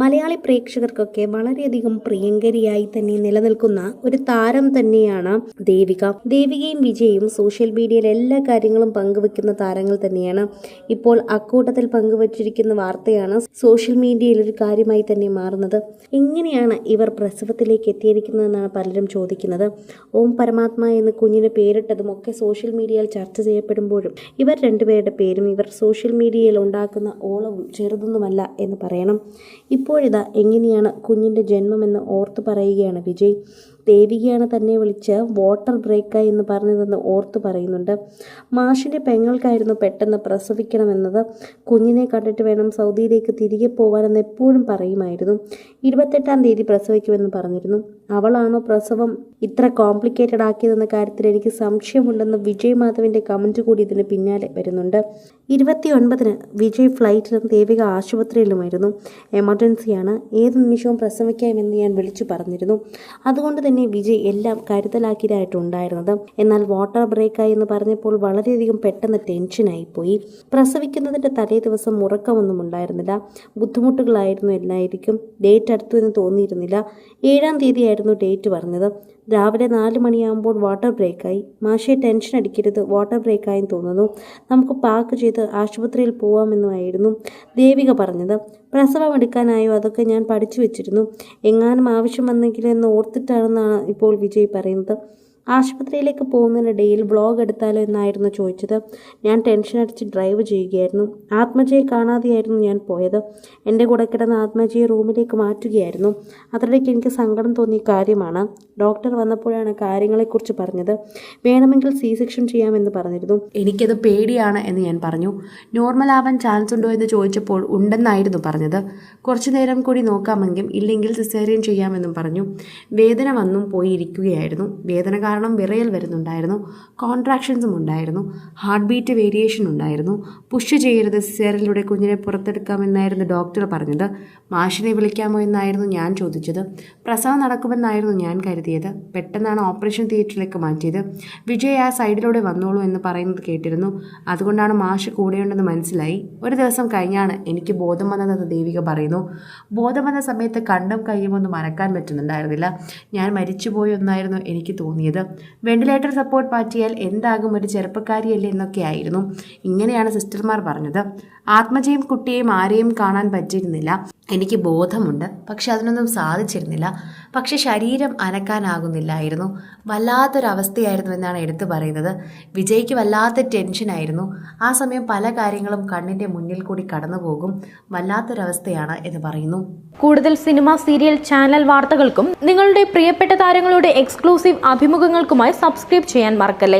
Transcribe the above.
മലയാളി പ്രേക്ഷകർക്കൊക്കെ വളരെയധികം പ്രിയങ്കരിയായി തന്നെ നിലനിൽക്കുന്ന ഒരു താരം തന്നെയാണ് ദേവിക. ദേവികയും വിജയും സോഷ്യൽ മീഡിയയിൽ എല്ലാ കാര്യങ്ങളും പങ്കുവെക്കുന്ന താരങ്ങൾ തന്നെയാണ്. ഇപ്പോൾ അക്കൂട്ടത്തിൽ പങ്കുവച്ചിരിക്കുന്ന വാർത്തയാണ് സോഷ്യൽ മീഡിയയിൽ ഒരു കാര്യമായി തന്നെ മാറുന്നത്. എങ്ങനെയാണ് ഇവർ പ്രസവത്തിലേക്ക് എത്തിയിരിക്കുന്നതെന്നാണ് പലരും ചോദിക്കുന്നത്. ഓം പരമാത്മ എന്ന് കുഞ്ഞിന് പേരിട്ടതും ഒക്കെ സോഷ്യൽ മീഡിയയിൽ ചർച്ച ചെയ്യപ്പെടുമ്പോഴും ഇവർ രണ്ടുപേരുടെ പേരും ഇവർ സോഷ്യൽ മീഡിയയിൽ ഉണ്ടാക്കുന്ന ഓളവും ചെറുതൊന്നുമല്ല എന്ന് പറയണം. ഇപ്പോഴിതാ എങ്ങനെയാണ് കുഞ്ഞിന്റെ ജന്മമെന്ന് ഓർത്തു പറയുകയാണ് വിജയ്. ദേവികയാണ് തന്നെ വിളിച്ച് വാട്ടർ ബ്രേക്കായി എന്ന് പറഞ്ഞതെന്ന് ഓർത്ത് പറയുന്നുണ്ട്. മാഷിന്റെ പെങ്ങൾക്കായിരുന്നു പെട്ടെന്ന് പ്രസവിക്കണമെന്നത്. കുഞ്ഞിനെ കണ്ടിട്ട് വേണം സൗദിയിലേക്ക് തിരികെ പോകാനെന്ന് എപ്പോഴും പറയുമായിരുന്നു. ഇരുപത്തെട്ടാം തീയതി പ്രസവിക്കുമെന്ന് പറഞ്ഞിരുന്നു. അവളാണോ പ്രസവം ഇത്ര കോംപ്ലിക്കേറ്റഡ് ആക്കിയതെന്ന കാര്യത്തിൽ എനിക്ക് സംശയമുണ്ടെന്ന് വിജയ് മാധവിന്റെ കമന്റ് കൂടി ഇതിന് പിന്നാലെ വരുന്നുണ്ട്. ഇരുപത്തി ഒൻപതിന് വിജയ് ഫ്ലൈറ്റിലും ദേവിക ആശുപത്രിയിലുമായിരുന്നു. എമർജൻസിയാണ് ഏത് നിമിഷവും പ്രസവിക്കാമെന്ന് ഞാൻ വിളിച്ചു പറഞ്ഞിരുന്നു. അതുകൊണ്ട് തന്നെ വിജയ് എല്ലാം കരുതലാക്കിയതായിട്ടുണ്ടായിരുന്നത്. എന്നാൽ വാട്ടർ ബ്രേക്കായി എന്ന് പറഞ്ഞപ്പോൾ വളരെയധികം പെട്ടെന്ന് ടെൻഷനായി പോയി പ്രസവിക്കുന്നതിന്റെ തലേ ദിവസം ഉറക്കമൊന്നും ഉണ്ടായിരുന്നില്ല. ബുദ്ധിമുട്ടുകളായിരുന്നു എല്ലായിരിക്കും. ഡേറ്റ് അടുത്തു എന്ന് തോന്നിയിരുന്നില്ല. ഏഴാം തീയതിയായിരുന്നു ഡേറ്റ് പറഞ്ഞത്. രാവിലെ നാല് മണിയാകുമ്പോൾ വാട്ടർ ബ്രേക്കായി മാഷെ ടെൻഷൻ അടിക്കരുത് വാട്ടർ ബ്രേക്കായെന്ന് തോന്നുന്നു. നമുക്ക് പാക്ക് ചെയ്ത് ആശുപത്രിയിൽ പോവാമെന്നുമായിരുന്നു ദേവിക പറഞ്ഞത്. പ്രസവം എടുക്കാനായോ അതൊക്കെ ഞാൻ പഠിച്ചു വെച്ചിരുന്നു. എങ്ങാനും ആവശ്യം വന്നെങ്കിലും എന്ന് ഓർത്തിട്ടാണെന്നാണ് ഇപ്പോൾ വിജയ് പറയുന്നത്. ആശുപത്രിയിലേക്ക് പോകുന്നതിനിടയിൽ വ്ളോഗ് എടുത്താലോ എന്നായിരുന്നു ചോദിച്ചത്. ഞാൻ ടെൻഷൻ അടിച്ച് ഡ്രൈവ് ചെയ്യുകയായിരുന്നു. ആത്മജയെ കാണാതെയായിരുന്നു ഞാൻ പോയത്. എന്റെ കൂടെ കിടന്ന ആത്മജയെ റൂമിലേക്ക് മാറ്റുകയായിരുന്നു. അതിനിടയ്ക്ക് എനിക്ക് സങ്കടം തോന്നിയ കാര്യമാണ്. ഡോക്ടർ വന്നപ്പോഴാണ് കാര്യങ്ങളെക്കുറിച്ച് പറഞ്ഞത്. വേണമെങ്കിൽ സി സെക്ഷൻ ചെയ്യാമെന്ന് പറഞ്ഞിരുന്നു. എനിക്കത് പേടിയാണ് എന്ന് ഞാൻ പറഞ്ഞു. നോർമൽ ആവാൻ ചാൻസ് ഉണ്ടോ എന്ന് ചോദിച്ചപ്പോൾ ഉണ്ടെന്നായിരുന്നു പറഞ്ഞത്. കുറച്ചു നേരം കൂടി നോക്കാമെങ്കിൽ ഇല്ലെങ്കിൽ സിസേറിയൻ ചെയ്യാമെന്നും പറഞ്ഞു. വേദന വന്നും പോയിരിക്കുകയായിരുന്നു. വേദന കാരണം വിറയൽ വരുന്നുണ്ടായിരുന്നു. കോൺട്രാക്ഷൻസും ഉണ്ടായിരുന്നു. ഹാർട്ട് ബീറ്റ് വേരിയേഷൻ ഉണ്ടായിരുന്നു. പുഷ് ചെയ്യരുത് സിസേറിലൂടെ കുഞ്ഞിനെ പുറത്തെടുക്കാമെന്നായിരുന്നു ഡോക്ടർ പറഞ്ഞത്. മാഷിനെ വിളിക്കാമോ എന്നായിരുന്നു ഞാൻ ചോദിച്ചത്. പ്രസവം നടക്കുമെന്നായിരുന്നു ഞാൻ കരുതിയത്. പെട്ടെന്നാണ് ഓപ്പറേഷൻ തിയേറ്ററിലേക്ക് മാറ്റിയത്. വിജയ് ആ സൈഡിലൂടെ വന്നോളൂ എന്ന് പറയുന്നത് കേട്ടിരുന്നു. അതുകൊണ്ടാണ് മാഷ് കൂടെയുണ്ടെന്ന് മനസ്സിലായി. ഒരു ദിവസം കഴിഞ്ഞാണ് എനിക്ക് ബോധം വന്നതെന്ന് ദേവിക പറയുന്നു. ബോധം വന്ന സമയത്ത് കണ്ടും കയ്യുമൊന്നും മറക്കാൻ പറ്റുന്നുണ്ടായിരുന്നില്ല. ഞാൻ മരിച്ചുപോയി എന്നായിരുന്നു എനിക്ക് തോന്നിയത്. വെന്റിലേറ്റർ സപ്പോർട്ട് പാറ്റിയാൽ എന്താകും ഒരു ചെറുപ്പക്കാരിയല്ലേ എന്നൊക്കെയായിരുന്നു ഇങ്ങനെയാണ് സിസ്റ്റർമാർ പറഞ്ഞത്. ആത്മജയും കുട്ടിയെയും ആരെയും കാണാൻ പറ്റിയിരുന്നില്ല. എനിക്ക് ബോധമുണ്ട്. പക്ഷെ അതിനൊന്നും സാധിച്ചിരുന്നില്ല. പക്ഷെ ശരീരം അനക്കാനാകുന്നില്ലായിരുന്നു. വല്ലാത്തൊരവസ്ഥയായിരുന്നു എന്നാണ് എടുത്തു പറയുന്നത്. വിജയ്ക്ക് വല്ലാത്ത ടെൻഷനായിരുന്നു. ആ സമയം പല കാര്യങ്ങളും കണ്ണിന്റെ മുന്നിൽ കൂടി കടന്നു പോകും വല്ലാത്തൊരവസ്ഥയാണ് എന്ന് പറയുന്നു. കൂടുതൽ സിനിമ സീരിയൽ ചാനൽ വാർത്തകൾക്കും നിങ്ങളുടെ പ്രിയപ്പെട്ട താരങ്ങളുടെ എക്സ്ക്ലൂസീവ് അഭിമുഖങ്ങൾക്കുമായി സബ്സ്ക്രൈബ് ചെയ്യാൻ മറക്കല്ലേ?